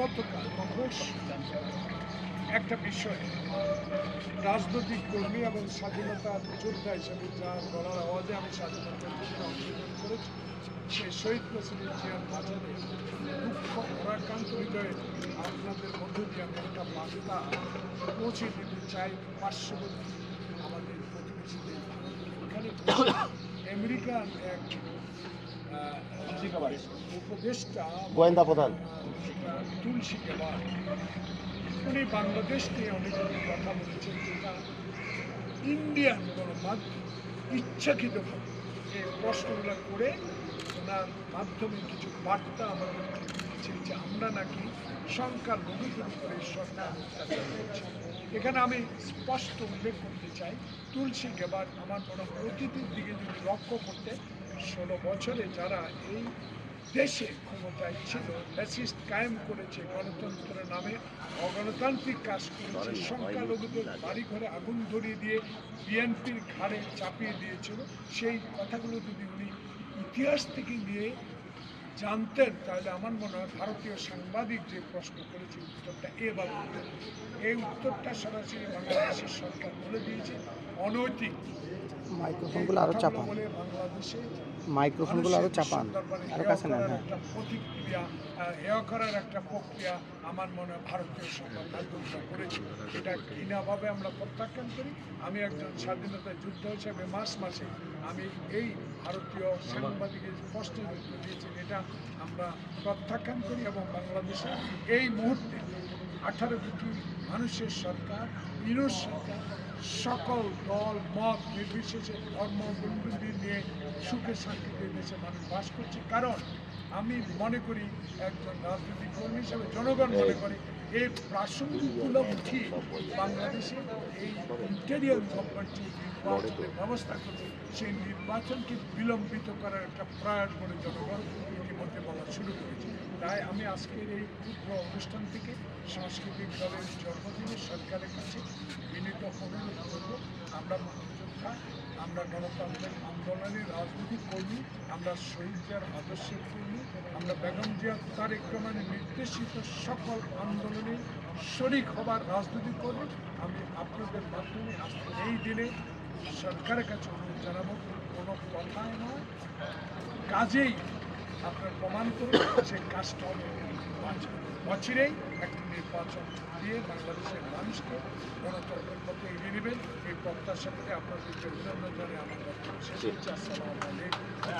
গতকাল একটা বিষয়, রাজনৈতিক কর্মী এবং স্বাধীনতার যোদ্ধা হিসেবে যার গলার আওয়াজে আমি স্বাধীনতার যুদ্ধে অংশগ্রহণ করেছি সেই শহীদ প্রেসিডেন্ট জিয়ার মাঝারে দুঃখ পরাক্রান্ত হৃদয়ে আপনাদের মধ্য দিয়ে আমি একটা বার্তা পৌঁছে দিতে চাই পার্শ্ববর্তী আমাদের প্রতিবেশীদের। এখানে আমেরিকান এক উপদেষ্টা গোয়েন্দা প্রধান। তুলসী গেবার উনি বাংলাদেশ নিয়ে অনেকগুলো কথা বলেছেন যেটা ইন্ডিয়ান গণমাধ্যম ইচ্ছাকৃতভাবে এই প্রশ্নগুলো করে ওনার মাধ্যমে কিছু বার্তা আমাদের দিয়েছে যে আমরা নাকি সংখ্যালঘুদের উপরে সরকার অত্যাচার করছি। এখানে আমি স্পষ্ট উল্লেখ করতে চাই তুলসী গেবার আমার মনে অতীতের দিকে যদি লক্ষ্য করতে ষোলো বছরে যারা এই দেশে ক্ষমতায় ছিল ফ্যাসিস্ট কায়েম করেছে গণতন্ত্রের নামে অগণতান্ত্রিক কাজ করেছে সংখ্যালঘুদের বাড়ি ঘরে আগুন ধরিয়ে দিয়ে বিএনপির ঘাড়ে চাপিয়ে দিয়েছিল সেই কথাগুলো যদি উনি ইতিহাস থেকে নিয়ে জানতেন তাহলে আমার মনে হয় ভারতীয় সাংবাদিক যে প্রশ্ন করেছে উত্তরটা এবার এই উত্তরটা সরাসরি বাংলাদেশের সরকার বলে দিয়েছে অনৈতিক। মাইক্রোফোনগুলো আরও এই চাপান মাইক্রোফোনগুলো আরও চাপান আরও কাছে নেন হ্যাঁ প্রতিক্রিয়া হেয় করার একটা প্রক্রিয়া আমার মনে হয় ভারতীয় সংবাদ করেছে এটা ঘৃণাভাবে আমরা প্রত্যাখ্যান করি আমি একজন স্বাধীনতা যুদ্ধ হিসেবে মাস মাসে আমি এই ভারতীয় সাংবাদিকের স্পষ্ট উত্তর দিয়েছেন এটা আমরা প্রত্যাখ্যান করি এবং বাংলাদেশে এই মুহূর্তে আঠারো কোটি মানুষের সরকার বিরোধ সরকার সকল দল, মত নির্বিশেষে ধর্ম বন্ধুদের নিয়ে সুখে শান্তিতে দেশে মানুষ বাস করছে। কারণ আমি মনে করি একজন রাজনৈতিক কর্মী হিসেবে জনগণ মনে করে এই প্রাসঙ্গিকগুলো উঠিয়ে বাংলাদেশে এই ইন্টেরিয়ার গভর্নমেন্ট যে নির্বাচনের ব্যবস্থা করবে সেই নির্বাচনকে বিলম্বিত করার একটা প্রয়াস বলে জনগণ ইতিমধ্যে বলা শুরু করেছে। তাই আমি আজকের এই ক্ষুদ্র অনুষ্ঠান থেকে সাংস্কৃতিক দলের জন্মদিনে সরকারের কাছে বিনীত অনুরোধ করব। আমরা মুক্তিযোদ্ধা, আমরা গণতান্ত্রিক আন্দোলনের রাজনৈতিক কর্মী, আমরা শহীদ জিয়ার আদর্শের কর্মী, আমরা বেগম জিয়া তারেক রহমানের নির্দেশিত সকল আন্দোলনে শরিক হবার রাজনৈতিক কর্মী আমি আপনাদের মাধ্যমে আজকের এই দিনে সরকারের কাছে অনুরোধ জানাব, কোনো কথায় নয়। কাজেই আপনার প্রমাণ করে সেই কাজটা হবে বছরেই একটি নির্বাচন দিয়ে বাংলাদেশের মানুষকে গণতন্ত্রের পথে এগিয়ে নেবেন। এই প্রত্যাশা করে আপনাদেরকে অভিনন্দন জানিয়ে আমার বক্তব্য শেষ করছি। আসসালামু আলাইকুম।